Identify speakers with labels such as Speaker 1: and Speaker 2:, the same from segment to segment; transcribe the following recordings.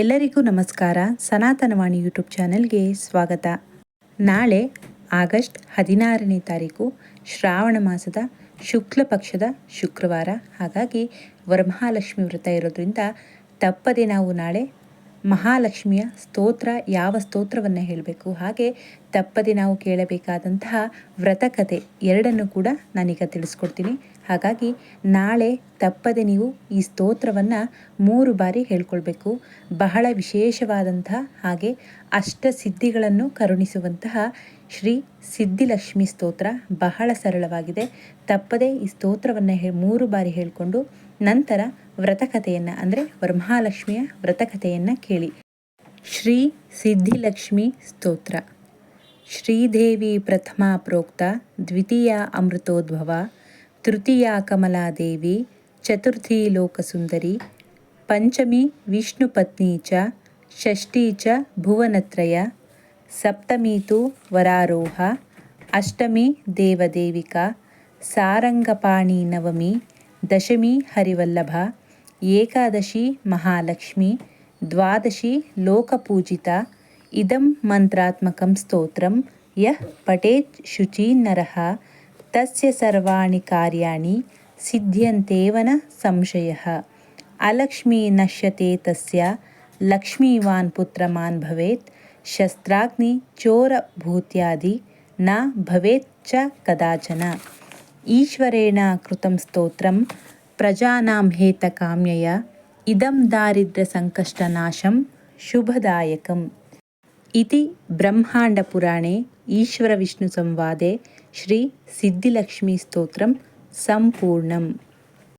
Speaker 1: ಎಲ್ಲರಿಗೂ ನಮಸ್ಕಾರ. ಸನಾತನವಾಣಿ ಯೂಟ್ಯೂಬ್ ಚಾನೆಲ್ಗೆ ಸ್ವಾಗತ. ನಾಳೆ ಆಗಸ್ಟ್ ಹದಿನಾರನೇ ತಾರೀಕು ಶ್ರಾವಣ ಮಾಸದ ಶುಕ್ಲ ಪಕ್ಷದ ಶುಕ್ರವಾರ. ಹಾಗಾಗಿ ವರಮಹಾಲಕ್ಷ್ಮಿ ವ್ರತ ಇರೋದ್ರಿಂದ ತಪ್ಪದೆ ನಾವು ನಾಳೆ ಮಹಾಲಕ್ಷ್ಮಿಯ ಸ್ತೋತ್ರ, ಯಾವ ಸ್ತೋತ್ರವನ್ನು ಹೇಳಬೇಕು, ಹಾಗೆ ತಪ್ಪದೆ ನಾವು ಕೇಳಬೇಕಾದಂತಹ ವ್ರತಕತೆ ಎರಡನ್ನು ಕೂಡ ನಾನೀಗ ತಿಳಿಸ್ಕೊಡ್ತೀನಿ. ಹಾಗಾಗಿ ನಾಳೆ ತಪ್ಪದೆ ನೀವು ಈ ಸ್ತೋತ್ರವನ್ನು ಮೂರು ಬಾರಿ ಹೇಳ್ಕೊಳ್ಬೇಕು. ಬಹಳ ವಿಶೇಷವಾದಂತಹ ಹಾಗೆ ಅಷ್ಟ ಸಿದ್ಧಿಗಳನ್ನು ಕರುಣಿಸುವಂತಹ ಶ್ರೀ ಸಿದ್ಧಿಲಕ್ಷ್ಮಿ ಸ್ತೋತ್ರ ಬಹಳ ಸರಳವಾಗಿದೆ. ತಪ್ಪದೆ ಈ ಸ್ತೋತ್ರವನ್ನು ಮೂರು ಬಾರಿ ಹೇಳಿಕೊಂಡು ನಂತರ ವ್ರತಕಥೆಯನ್ನು, ಅಂದರೆ ವರಮಹಾಲಕ್ಷ್ಮಿಯ ವ್ರತಕಥೆಯನ್ನು ಕೇಳಿ. ಶ್ರೀ ಸಿದ್ಧಿಲಕ್ಷ್ಮಿ ಸ್ತೋತ್ರ. ಶ್ರೀದೇವಿ ಪ್ರಥಮ ಪ್ರೋಕ್ತ, ದ್ವಿತೀಯ ಅಮೃತೋದ್ಭವ, ತೃತೀಯ ಕಮಲಾದೇವಿ, ಚತುರ್ಥಿ ಲೋಕಸುಂದರಿ, ಪಂಚಮಿ ವಿಷ್ಣುಪತ್ನಿ ಚ, ಷಷ್ಠಿ ಚ ಭುವನತ್ರಯ, ಸಪ್ತಮಿ ತು ವರಾರೋಹ, ಅಷ್ಟಮಿ ದೇವದೇವಿಕಾ, ಸಾರಂಗಪಾಣಿ ನವಮಿ दशमी हरिवल्लभा एकादशी महालक्ष्मी द्वादशी लोकपूजिता इदं मन्त्रात्मकं स्तोत्रं यः पठेत् शुचि तस्य सर्वाणि कार्याणि सिद्ध्यन्तेव न संशयः। अलक्ष्मी नश्यते तस्य लक्ष्मीवान् पुत्रमान् भवेत् शस्त्राग्निचोरभूत्यादि न भवेत् च कदाचन। ಈಶ್ವರೇಣ ಕೃತಂ ಸ್ತೋತ್ರಂ, ಪ್ರಜಾನಾಂ ಹೇತಕಾಮ್ಯಯ ಇದಂ ಸಂಕಷ್ಟನಾಶಂ ಶುಭದಾಯಕಂ. ಇತಿ ವಿಷ್ಣು ಸಂವಾದೆ, ಶ್ರೀ ಸಿದ್ಧಿಲಕ್ಷ್ಮಿ ಸ್ತೋತ್ರಂ ಸಂಪೂರ್ಣಂ.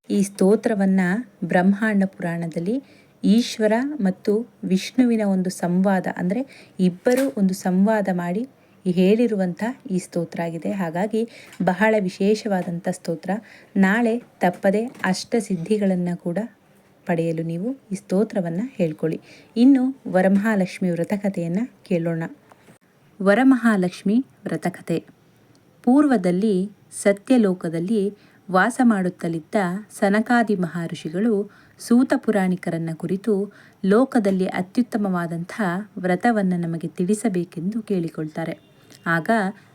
Speaker 1: ಈ ಸ್ತೋತ್ರವನ್ನು ಬ್ರಹ್ಮಾಂಡ ಪುರಾಣದಲ್ಲಿ ಈಶ್ವರ ಮತ್ತು ವಿಷ್ಣುವಿನ ಒಂದು ಸಂವಾದ, ಅಂದರೆ ಇಬ್ಬರು ಒಂದು ಸಂವಾದ ಮಾಡಿ ಹೇಳಿರುವಂಥ ಈ ಸ್ತೋತ್ರ ಆಗಿದೆ. ಹಾಗಾಗಿ ಬಹಳ ವಿಶೇಷವಾದಂಥ ಸ್ತೋತ್ರ. ನಾಳೆ ತಪ್ಪದೆ ಅಷ್ಟ ಸಿದ್ಧಿಗಳನ್ನು ಕೂಡ ಪಡೆಯಲು ನೀವು ಈ ಸ್ತೋತ್ರವನ್ನು ಹೇಳ್ಕೊಳ್ಳಿ. ಇನ್ನು ವರಮಹಾಲಕ್ಷ್ಮಿ ವ್ರತಕಥೆಯನ್ನು ಕೇಳೋಣ. ವರಮಹಾಲಕ್ಷ್ಮಿ ವ್ರತಕಥೆ ಪೂರ್ವದಲ್ಲಿ ಸತ್ಯಲೋಕದಲ್ಲಿ ವಾಸ ಮಾಡುತ್ತಲಿದ್ದ ಸನಕಾದಿ ಮಹರ್ಷಿಗಳು ಸೂತ ಪುರಾಣಿಕರನ್ನ ಕುರಿತು ಲೋಕದಲ್ಲಿ ಅತ್ಯುತ್ತಮವಾದಂಥ ವ್ರತವನ್ನು ನಮಗೆ ತಿಳಿಸಬೇಕೆಂದು ಕೇಳಿಕೊಳ್ತಾರೆ. ಆಗ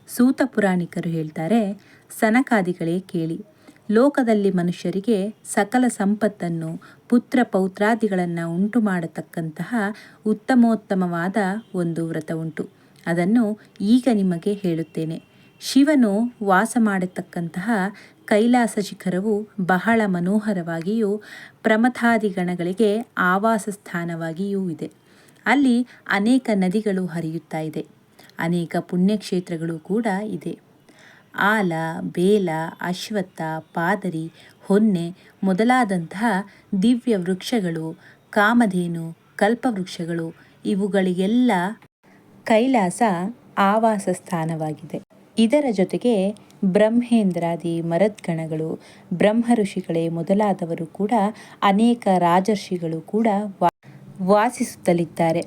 Speaker 1: ಸೂತ ಪುರಾಣಿಕರು ಹೇಳ್ತಾರೆ, ಸನಕಾದಿಗಳೇ ಕೇಳಿ, ಲೋಕದಲ್ಲಿ ಮನುಷ್ಯರಿಗೆ ಸಕಲ ಸಂಪತ್ತನ್ನು ಪುತ್ರ ಪೌತ್ರಾದಿಗಳನ್ನು ಉಂಟು ಮಾಡತಕ್ಕಂತಹ ಉತ್ತಮೋತ್ತಮವಾದ ಒಂದು ವ್ರತ ಉಂಟು. ಅದನ್ನು ಈಗ ನಿಮಗೆ ಹೇಳುತ್ತೇನೆ. ಶಿವನು ವಾಸ ಮಾಡತಕ್ಕಂತಹ ಕೈಲಾಸ ಶಿಖರವು ಬಹಳ ಮನೋಹರವಾಗಿಯೂ, ಪ್ರಮಥಾದಿಗಣಗಳಿಗೆ ಆವಾಸ ಸ್ಥಾನವಾಗಿಯೂ ಇದೆ. ಅಲ್ಲಿ ಅನೇಕ ನದಿಗಳು ಹರಿಯುತ್ತಾ ಇದೆ. ಅನೇಕ ಪುಣ್ಯಕ್ಷೇತ್ರಗಳು ಕೂಡ ಇದೆ. ಆಲ, ಬೇಲ, ಅಶ್ವತ್ಥ, ಪಾದರಿ, ಹೊನ್ನೆ ಮೊದಲಾದಂತಹ ದಿವ್ಯ ವೃಕ್ಷಗಳು, ಕಾಮಧೇನು, ಕಲ್ಪವೃಕ್ಷಗಳು ಇವುಗಳಿಗೆಲ್ಲ ಕೈಲಾಸ ಆವಾಸ ಸ್ಥಾನವಾಗಿದೆ. ಇದರ ಜೊತೆಗೆ ಬ್ರಹ್ಮೇಂದ್ರಾದಿ ಮರದ್ಗಣಗಳು ಬ್ರಹ್ಮ ಋಷಿಗಳೇ ಮೊದಲಾದವರು ಕೂಡ ಅನೇಕ ರಾಜರ್ಷಿಗಳು ಕೂಡ ವಾಸಿಸುತ್ತಲಿದ್ದಾರೆ.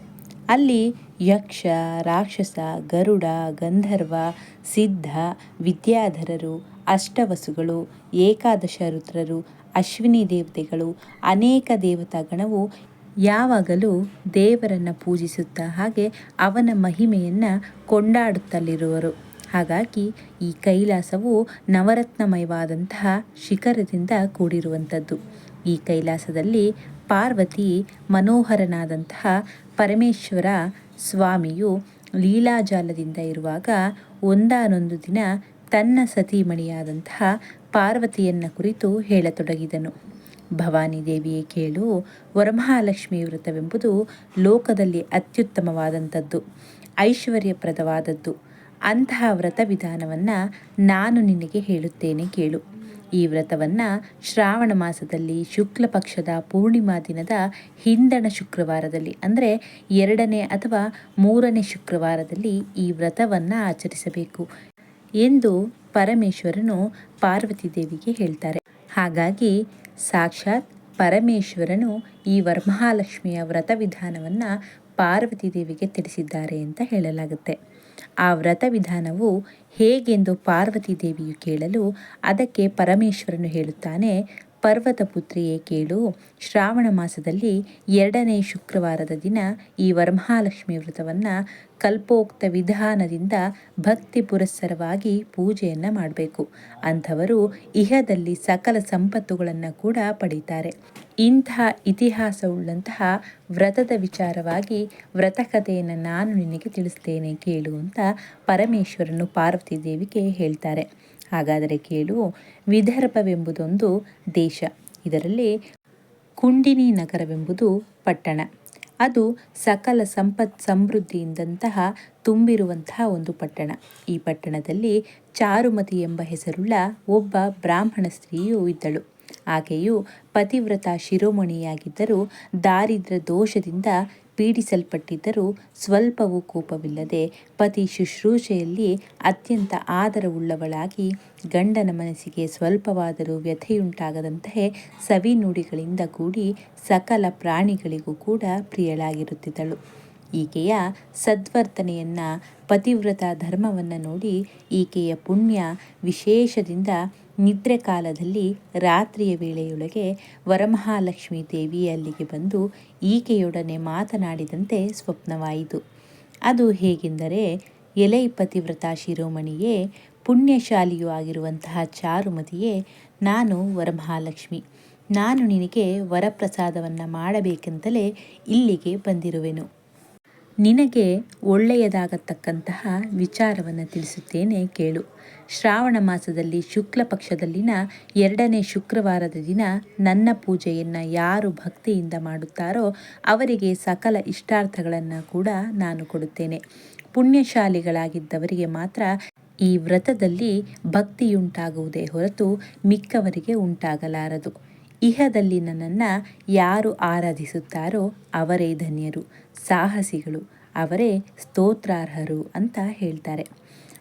Speaker 1: ಅಲ್ಲಿ ಯಕ್ಷ, ರಾಕ್ಷಸ, ಗರುಡ, ಗಂಧರ್ವ, ಸಿದ್ಧ, ವಿದ್ಯಾಧರರು, ಅಷ್ಟವಸುಗಳು, ಏಕಾದಶ ರುದ್ರರು, ಅಶ್ವಿನಿ ದೇವತೆಗಳು, ಅನೇಕ ದೇವತಾಗಣವು ಯಾವಾಗಲೂ ದೇವರನ್ನು ಪೂಜಿಸುತ್ತಾ ಹಾಗೆ ಅವನ ಮಹಿಮೆಯನ್ನು ಕೊಂಡಾಡುತ್ತಲಿರುವರು. ಹಾಗಾಗಿ ಈ ಕೈಲಾಸವು ನವರತ್ನಮಯವಾದಂತಹ ಶಿಖರದಿಂದ ಕೂಡಿರುವಂಥದ್ದು. ಈ ಕೈಲಾಸದಲ್ಲಿ ಪಾರ್ವತಿ ಮನೋಹರನಾದಂತಹ ಪರಮೇಶ್ವರ ಸ್ವಾಮಿಯು ಲೀಲಾಜಾಲದಿಂದ ಇರುವಾಗ ಒಂದಾನೊಂದು ದಿನ ತನ್ನ ಸತೀಮಣಿಯಾದಂತಹ ಪಾರ್ವತಿಯನ್ನ ಕುರಿತು ಹೇಳತೊಡಗಿದನು. ಭವಾನಿ ದೇವಿಯೇ ಕೇಳು, ವರಮಹಾಲಕ್ಷ್ಮಿ ವ್ರತವೆಂಬುದು ಲೋಕದಲ್ಲಿ ಅತ್ಯುತ್ತಮವಾದಂಥದ್ದು, ಐಶ್ವರ್ಯಪ್ರದವಾದದ್ದು. ಅಂತಹ ವ್ರತ ವಿಧಾನವನ್ನು ನಾನು ನಿನಗೆ ಹೇಳುತ್ತೇನೆ ಕೇಳು. ಈ ವ್ರತವನ್ನು ಶ್ರಾವಣ ಮಾಸದಲ್ಲಿ ಶುಕ್ಲ ಪಕ್ಷದ ಪೂರ್ಣಿಮಾ ದಿನದ ಹಿಂದಣ ಶುಕ್ರವಾರದಲ್ಲಿ, ಅಂದರೆ ಎರಡನೇ ಅಥವಾ ಮೂರನೇ ಶುಕ್ರವಾರದಲ್ಲಿ ಈ ವ್ರತವನ್ನು ಆಚರಿಸಬೇಕು ಎಂದು ಪರಮೇಶ್ವರನು ಪಾರ್ವತಿ ದೇವಿಗೆ ಹೇಳ್ತಾರೆ. ಹಾಗಾಗಿ ಸಾಕ್ಷಾತ್ ಪರಮೇಶ್ವರನು ಈ ವರಮಹಾಲಕ್ಷ್ಮಿಯ ವ್ರತ ವಿಧಾನವನ್ನು ಪಾರ್ವತಿ ದೇವಿಗೆ ತಿಳಿಸಿದ್ದಾರೆ ಅಂತ ಹೇಳಲಾಗುತ್ತೆ. ಆ ವ್ರತ ವಿಧಾನವು ಹೇಗೆಂದು ಪಾರ್ವತಿ ದೇವಿಯು ಕೇಳಲು ಅದಕ್ಕೆ ಪರಮೇಶ್ವರನು ಹೇಳುತ್ತಾನೆ, ಪರ್ವತ ಪುತ್ರಿಯೇ ಕೇಳು, ಶ್ರಾವಣ ಮಾಸದಲ್ಲಿ ಎರಡನೇ ಶುಕ್ರವಾರದ ದಿನ ಈ ವರಮಹಾಲಕ್ಷ್ಮಿ ವ್ರತವನ್ನು ಕಲ್ಪೋಕ್ತ ವಿಧಾನದಿಂದ ಭಕ್ತಿ ಪುರಸ್ಸರವಾಗಿ ಪೂಜೆಯನ್ನು ಮಾಡಬೇಕು. ಅಂಥವರು ಇಹದಲ್ಲಿ ಸಕಲ ಸಂಪತ್ತುಗಳನ್ನು ಕೂಡ ಪಡೀತಾರೆ. ಇಂತಹ ಇತಿಹಾಸವುಳ್ಳಂತಹ ವ್ರತದ ವಿಚಾರವಾಗಿ ವ್ರತಕಥೆಯನ್ನು ನಾನು ನಿನಗೆ ತಿಳಿಸ್ತೇನೆ ಕೇಳು ಅಂತ ಪರಮೇಶ್ವರನು ಪಾರ್ವತಿ ದೇವಿಗೆ ಹೇಳ್ತಾರೆ. ಹಾಗಾದರೆ ಕೇಳು, ವಿದರ್ಭವೆಂಬುದೊಂದು ದೇಶ, ಇದರಲ್ಲಿ ಕುಂಡಿನಿ ನಗರವೆಂಬುದು ಪಟ್ಟಣ. ಅದು ಸಕಲ ಸಂಪತ್ ಸಮೃದ್ಧಿಯಿಂದಂತಹ ತುಂಬಿರುವಂತಹ ಒಂದು ಪಟ್ಟಣ. ಈ ಪಟ್ಟಣದಲ್ಲಿ ಚಾರುಮತಿ ಎಂಬ ಹೆಸರುಳ್ಳ ಒಬ್ಬ ಬ್ರಾಹ್ಮಣ ಸ್ತ್ರೀಯು ಇದ್ದಳು. ಆಕೆಯು ಪತಿವ್ರತ ಶಿರೋಮಣಿಯಾಗಿದ್ದರೂ ದಾರಿದ್ರ ದೋಷದಿಂದ ಪೀಡಿಸಲ್ಪಟ್ಟಿದ್ದರೂ ಸ್ವಲ್ಪವೂ ಕೋಪವಿಲ್ಲದೆ ಪತಿ ಶುಶ್ರೂಷೆಯಲ್ಲಿ ಅತ್ಯಂತ ಆದರವುಳ್ಳವಳಾಗಿ ಗಂಡನ ಮನಸ್ಸಿಗೆ ಸ್ವಲ್ಪವಾದರೂ ವ್ಯಥೆಯುಂಟಾಗದಂತೆ ಸವಿ ನುಡಿಗಳಿಂದ ಕೂಡಿ ಸಕಲ ಪ್ರಾಣಿಗಳಿಗೂ ಕೂಡ ಪ್ರಿಯಳಾಗಿರುತ್ತಿದ್ದಳು. ಈಕೆಯ ಸದ್ವರ್ತನೆಯನ್ನು ಪತಿವ್ರತ ಧರ್ಮವನ್ನು ನೋಡಿ ಈಕೆಯ ಪುಣ್ಯ ವಿಶೇಷದಿಂದ ನಿದ್ರೆ ಕಾಲದಲ್ಲಿ ರಾತ್ರಿಯ ವೇಳೆಯೊಳಗೆ ವರಮಹಾಲಕ್ಷ್ಮಿ ದೇವಿ ಅಲ್ಲಿಗೆ ಬಂದು ಈಕೆಯೊಡನೆ ಮಾತನಾಡಿದಂತೆ ಸ್ವಪ್ನವಾಯಿತು. ಅದು ಹೇಗೆಂದರೆ, ಎಲೈ ಪತಿವ್ರತ ಶಿರೋಮಣಿಯೇ, ಪುಣ್ಯಶಾಲಿಯೂ ಆಗಿರುವಂತಹ ಚಾರುಮತಿಯೇ, ನಾನು ವರಮಹಾಲಕ್ಷ್ಮಿ. ನಾನು ನಿನಗೆ ವರಪ್ರಸಾದವನ್ನು ಮಾಡಬೇಕೆಂತಲೇ ಇಲ್ಲಿಗೆ ಬಂದಿರುವೆನು. ನಿನಗೆ ಒಳ್ಳೆಯದಾಗತಕ್ಕಂತಹ ವಿಚಾರವನ್ನು ತಿಳಿಸುತ್ತೇನೆ ಕೇಳು. ಶ್ರಾವಣ ಮಾಸದಲ್ಲಿ ಶುಕ್ಲ ಪಕ್ಷದಲ್ಲಿನ ಎರಡನೇ ಶುಕ್ರವಾರದ ದಿನ ನನ್ನ ಪೂಜೆಯನ್ನು ಯಾರು ಭಕ್ತಿಯಿಂದ ಮಾಡುತ್ತಾರೋ ಅವರಿಗೆ ಸಕಲ ಇಷ್ಟಾರ್ಥಗಳನ್ನು ಕೂಡ ನಾನು ಕೊಡುತ್ತೇನೆ. ಪುಣ್ಯಶಾಲಿಗಳಾಗಿದ್ದವರಿಗೆ ಮಾತ್ರ ಈ ವ್ರತದಲ್ಲಿ ಭಕ್ತಿಯುಂಟಾಗುವುದೇ ಹೊರತು ಮಿಕ್ಕವರಿಗೆ ಉಂಟಾಗಲಾರದು. ಇಹದಲ್ಲಿ ನನ್ನನ್ನು ಯಾರು ಆರಾಧಿಸುತ್ತಾರೋ ಅವರೇ ಧನ್ಯರು. ಸಾಹಸಿಗಳು. ಅವರೇ ಸ್ತೋತ್ರಾರ್ಹರು ಅಂತ ಹೇಳ್ತಾರೆ.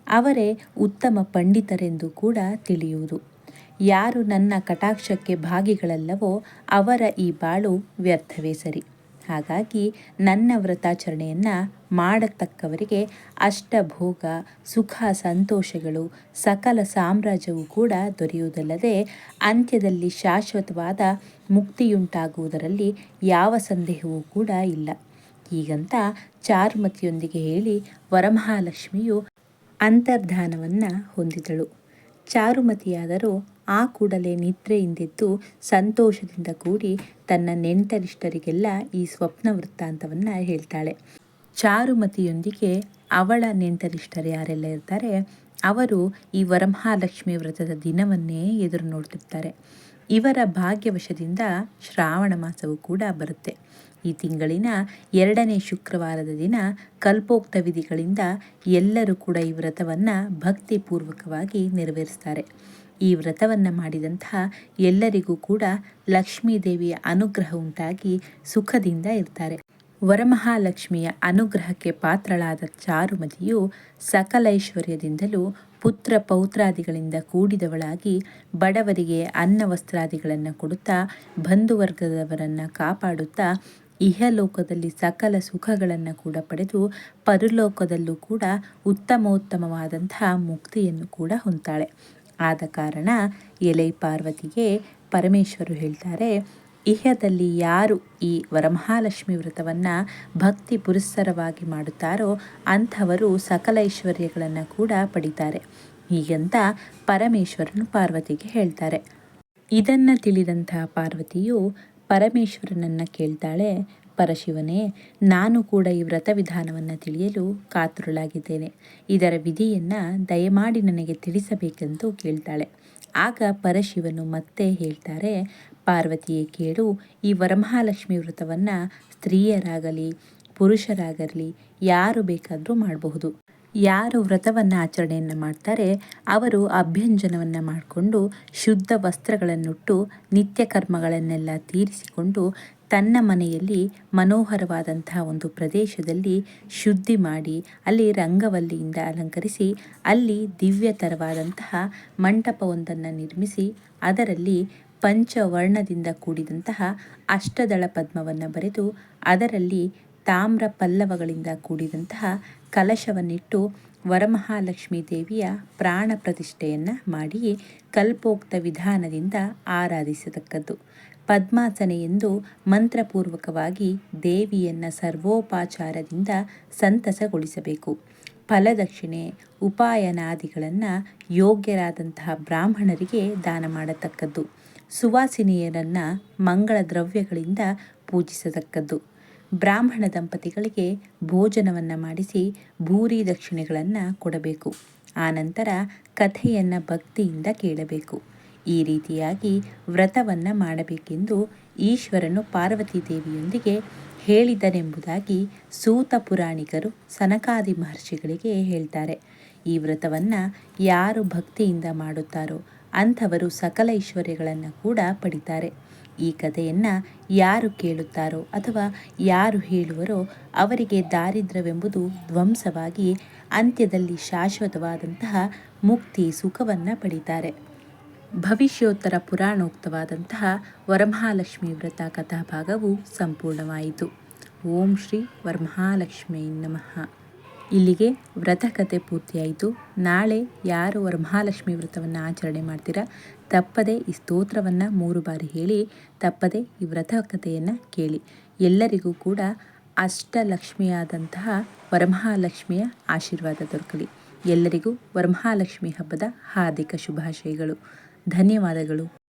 Speaker 1: ಅವರೇ ಉತ್ತಮ ಪಂಡಿತರೆಂದು ಕೂಡ ತಿಳಿಯುವುದು. ಯಾರು ನನ್ನ ಕಟಾಕ್ಷಕ್ಕೆ ಭಾಗಿಗಳಲ್ಲವೋ ಅವರ ಈ ಬಾಳು ವ್ಯರ್ಥವೇ ಸರಿ. ಹಾಗಾಗಿ ನನ್ನ ವ್ರತಾಚರಣೆಯನ್ನು ಮಾಡತಕ್ಕವರಿಗೆ ಅಷ್ಟಭೋಗ, ಸುಖ, ಸಂತೋಷಗಳು, ಸಕಲ ಸಾಮ್ರಾಜ್ಯವೂ ಕೂಡ ದೊರೆಯುವುದಲ್ಲದೆ ಅಂತ್ಯದಲ್ಲಿ ಶಾಶ್ವತವಾದ ಮುಕ್ತಿಯುಂಟಾಗುವುದರಲ್ಲಿ ಯಾವ ಸಂದೇಹವೂ ಕೂಡ ಇಲ್ಲ. ಹೀಗಂತ ಚಾರುಮತಿಯೊಂದಿಗೆ ಹೇಳಿ ವರಮಹಾಲಕ್ಷ್ಮಿಯು ಅಂತರ್ಧಾನವನ್ನು ಹೊಂದಿದಳು. ಚಾರುಮತಿಯಾದರೂ ಆ ಕೂಡಲೇ ನಿದ್ರೆಯಿಂದೆದ್ದು ಸಂತೋಷದಿಂದ ಕೂಡಿ ತನ್ನ ನೆಂಟರಿಷ್ಟರಿಗೆಲ್ಲ ಈ ಸ್ವಪ್ನ ವೃತ್ತಾಂತವನ್ನು ಹೇಳ್ತಾಳೆ. ಚಾರುಮತಿಯೊಂದಿಗೆ ಅವಳ ನೆಂಟರಿಷ್ಟರು ಯಾರೆಲ್ಲ ಇರ್ತಾರೆ, ಅವರು ಈ ವರಮಹಾಲಕ್ಷ್ಮಿ ವ್ರತದ ದಿನವನ್ನೇ ಎದುರು ನೋಡ್ತಿರ್ತಾರೆ. ಇವರ ಭಾಗ್ಯವಶದಿಂದ ಶ್ರಾವಣ ಮಾಸವು ಕೂಡ ಬರುತ್ತೆ. ಈ ತಿಂಗಳಿನ ಎರಡನೇ ಶುಕ್ರವಾರದ ದಿನ ಕಲ್ಪೋಕ್ತ ವಿಧಿಗಳಿಂದ ಎಲ್ಲರೂ ಕೂಡ ಈ ವ್ರತವನ್ನು ಭಕ್ತಿಪೂರ್ವಕವಾಗಿ ನೆರವೇರಿಸ್ತಾರೆ. ಈ ವ್ರತವನ್ನು ಮಾಡಿದಂತಹ ಎಲ್ಲರಿಗೂ ಕೂಡ ಲಕ್ಷ್ಮೀದೇವಿಯ ಅನುಗ್ರಹ ಉಂಟಾಗಿ ಸುಖದಿಂದ ಇರ್ತಾರೆ. ವರಮಹಾಲಕ್ಷ್ಮಿಯ ಅನುಗ್ರಹಕ್ಕೆ ಪಾತ್ರಳಾದ ಚಾರುಮತಿಯು ಸಕಲೈಶ್ವರ್ಯದಿಂದಲೂ ಪುತ್ರ ಪೌತ್ರಾದಿಗಳಿಂದ ಕೂಡಿದವಳಾಗಿ ಬಡವರಿಗೆ ಅನ್ನ ವಸ್ತ್ರಾದಿಗಳನ್ನು ಕೊಡುತ್ತಾ ಬಂಧುವರ್ಗದವರನ್ನು ಕಾಪಾಡುತ್ತಾ ಇಹಲೋಕದಲ್ಲಿ ಸಕಲ ಸುಖಗಳನ್ನು ಕೂಡ ಪಡೆದು ಪರಲೋಕದಲ್ಲೂ ಕೂಡ ಉತ್ತಮೋತ್ತಮವಾದಂತಹ ಮುಕ್ತಿಯನ್ನು ಕೂಡ ಹೊಂತಾಳೆ ಆದ ಕಾರಣ ಎಲೆ ಪಾರ್ವತಿಗೆ ಪರಮೇಶ್ವರು ಹೇಳ್ತಾರೆ ಇಹದಲ್ಲಿ ಯಾರು ಈ ವರಮಹಾಲಕ್ಷ್ಮಿ ವ್ರತವನ್ನು ಭಕ್ತಿ ಪುರಸ್ಸರವಾಗಿ ಮಾಡುತ್ತಾರೋ ಅಂಥವರು ಸಕಲ ಐಶ್ವರ್ಯಗಳನ್ನು ಕೂಡ ಪಡಿತಾರೆ. ಹೀಗಂತ ಪರಮೇಶ್ವರನು ಪಾರ್ವತಿಗೆ ಹೇಳ್ತಾರೆ. ಇದನ್ನು ತಿಳಿದಂತಹ ಪಾರ್ವತಿಯು ಪರಮೇಶ್ವರನನ್ನು ಕೇಳ್ತಾಳೆ, ಪರಶಿವನೇ, ನಾನು ಕೂಡ ಈ ವ್ರತ ವಿಧಾನವನ್ನು ತಿಳಿಯಲು ಕಾತುರಳಾಗಿದ್ದೇನೆ. ಇದರ ವಿಧಿಯನ್ನು ದಯಮಾಡಿ ನನಗೆ ತಿಳಿಸಬೇಕೆಂದು ಕೇಳ್ತಾಳೆ. ಆಗ ಪರಶಿವನು ಮತ್ತೆ ಹೇಳ್ತಾರೆ ಪಾರ್ವತಿಯೇ ಕೇಳು, ಈ ವರಮಹಾಲಕ್ಷ್ಮಿ ವ್ರತವನ್ನು ಸ್ತ್ರೀಯರಾಗಲಿ, ಪುರುಷರಾಗಲಿ ಯಾರು ಬೇಕಾದರೂ ಮಾಡಬಹುದು. ಯಾರು ವ್ರತವನ್ನು ಆಚರಣೆಯನ್ನು ಮಾಡ್ತಾರೆ, ಅವರು ಅಭ್ಯಂಜನವನ್ನು ಮಾಡಿಕೊಂಡು ಶುದ್ಧ ವಸ್ತ್ರಗಳನ್ನುಟ್ಟು ನಿತ್ಯ ಕರ್ಮಗಳನ್ನೆಲ್ಲ ತೀರಿಸಿಕೊಂಡು ತನ್ನ ಮನೆಯಲ್ಲಿ ಮನೋಹರವಾದಂತಹ ಒಂದು ಪ್ರದೇಶದಲ್ಲಿ ಶುದ್ಧಿ ಮಾಡಿ, ಅಲ್ಲಿ ರಂಗವಲ್ಲಿಯಿಂದ ಅಲಂಕರಿಸಿ, ಅಲ್ಲಿ ದಿವ್ಯತರವಾದಂತಹ ಮಂಟಪವೊಂದನ್ನು ನಿರ್ಮಿಸಿ, ಅದರಲ್ಲಿ ಪಂಚವರ್ಣದಿಂದ ಕೂಡಿದಂತಹ ಅಷ್ಟದಳ ಪದ್ಮವನ್ನು ಬರೆದು ಅದರಲ್ಲಿ ತಾಮ್ರ ಪಲ್ಲವಗಳಿಂದ ಕೂಡಿದಂತಹ ಕಲಶವನ್ನಿಟ್ಟು ವರಮಹಾಲಕ್ಷ್ಮೀ ದೇವಿಯ ಪ್ರಾಣ ಪ್ರತಿಷ್ಠೆಯನ್ನು ಮಾಡಿ ಕಲ್ಪೋಕ್ತ ವಿಧಾನದಿಂದ ಆರಾಧಿಸತಕ್ಕದ್ದು. ಪದ್ಮಾಸನೆ ಎಂದು ಮಂತ್ರಪೂರ್ವಕವಾಗಿ ದೇವಿಯನ್ನು ಸರ್ವೋಪಾಚಾರದಿಂದ ಸಂತಸಗೊಳಿಸಬೇಕು. ಫಲದಕ್ಷಿಣೆ, ಉಪಾಯನಾದಿಗಳನ್ನು ಯೋಗ್ಯರಾದಂತಹ ಬ್ರಾಹ್ಮಣರಿಗೆ ದಾನ ಮಾಡತಕ್ಕದ್ದು. ಸುವಾಸಿನಿಯರನ್ನು ಮಂಗಳ ದ್ರವ್ಯಗಳಿಂದ ಪೂಜಿಸತಕ್ಕದ್ದು. ಬ್ರಾಹ್ಮಣ ದಂಪತಿಗಳಿಗೆ ಭೋಜನವನ್ನು ಮಾಡಿಸಿ ಭೂರಿ ದಕ್ಷಿಣೆಗಳನ್ನು ಕೊಡಬೇಕು. ಆನಂತರ ಕಥೆಯನ್ನು ಭಕ್ತಿಯಿಂದ ಕೇಳಬೇಕು. ಈ ರೀತಿಯಾಗಿ ವ್ರತವನ್ನು ಮಾಡಬೇಕೆಂದು ಈಶ್ವರನು ಪಾರ್ವತಿ ದೇವಿಯೊಂದಿಗೆ ಹೇಳಿದನೆಂಬುದಾಗಿ ಸೂತ ಪುರಾಣಿಕರು ಸನಕಾದಿ ಮಹರ್ಷಿಗಳಿಗೆ ಹೇಳ್ತಾರೆ. ಈ ವ್ರತವನ್ನು ಯಾರು ಭಕ್ತಿಯಿಂದ ಮಾಡುತ್ತಾರೋ ಅಂಥವರು ಸಕಲ ಐಶ್ವರ್ಯಗಳನ್ನು ಕೂಡ ಪಡಿತಾರೆ. ಈ ಕಥೆಯನ್ನು ಯಾರು ಕೇಳುತ್ತಾರೋ ಅಥವಾ ಯಾರು ಹೇಳುವರೋ ಅವರಿಗೆ ದಾರಿದ್ರ್ಯವೆಂಬುದು ಧ್ವಂಸವಾಗಿ ಅಂತ್ಯದಲ್ಲಿ ಶಾಶ್ವತವಾದಂತಹ ಮುಕ್ತಿ ಸುಖವನ್ನು ಪಡಿತಾರೆ. ಭವಿಷ್ಯೋತ್ತರ ಪುರಾಣೋಕ್ತವಾದಂತಹ ವರಮಹಾಲಕ್ಷ್ಮಿ ವ್ರತ ಕಥಾಭಾಗವು ಸಂಪೂರ್ಣವಾಯಿತು. ಓಂ ಶ್ರೀ ವರಮಹಾಲಕ್ಷ್ಮೀ ನಮಃ. ಇಲ್ಲಿಗೆ ವ್ರತ ಕಥೆ ಪೂರ್ತಿಯಾಯಿತು. ನಾಳೆ ಯಾರು ವರಮಹಾಲಕ್ಷ್ಮಿ ವ್ರತವನ್ನು ಆಚರಣೆ ಮಾಡ್ತೀರಾ? ತಪ್ಪದೆ ಈ ಸ್ತೋತ್ರವನ್ನು ಮೂರು ಬಾರಿ ಹೇಳಿ, ತಪ್ಪದೆ ಈ ವ್ರತ ಕಥೆಯನ್ನು ಕೇಳಿ. ಎಲ್ಲರಿಗೂ ಕೂಡ ಅಷ್ಟಲಕ್ಷ್ಮಿಯಾದಂತಹ ವರಮಹಾಲಕ್ಷ್ಮಿಯ ಆಶೀರ್ವಾದ ದೊರಕಲಿ. ಎಲ್ಲರಿಗೂ ವರಮಹಾಲಕ್ಷ್ಮಿ ಹಬ್ಬದ ಹಾರ್ದಿಕ ಶುಭಾಶಯಗಳು. ಧನ್ಯವಾದಗಳು.